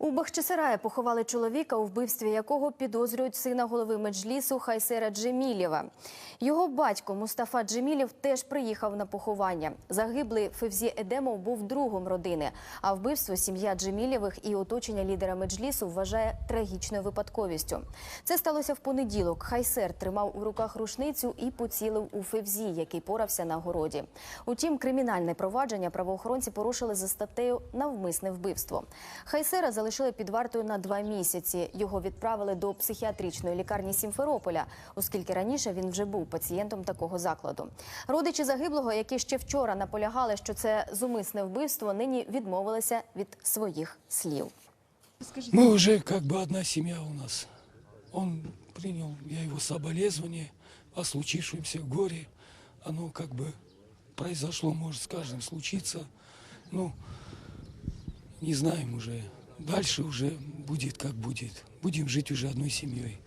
У Бахчисараї поховали чоловіка, у вбивстві якого підозрюють сина голови меджлісу Хайсера Джемілєва. Його батько Мустафа Джемілєв теж приїхав на поховання. Загиблий Февзі Едемов був другом родини, а вбивство сім'я Джемілєвих і оточення лідера меджлісу вважає трагічною випадковістю. Це сталося в понеділок. Хайсер тримав у руках рушницю і поцілив у Февзі, який порався на городі. Утім, кримінальне провадження правоохоронці порушили за статтею навмисне вбивство. Хайсера під вартою на два місяці. Його відправили до психіатричної лікарні Сімферополя, оскільки раніше він вже був пацієнтом такого закладу. Родичі загиблого, які ще вчора наполягали, що це зумисне вбивство, нині відмовилися від своїх слів. Мы уже как бы одна семья у нас. Он принял, я его соболезнование о случившемся горе. Оно как бы произошло, может, с каждым случиться. Ну, не знаем уже. Дальше уже будет как будет. Будем жить уже одной семьей.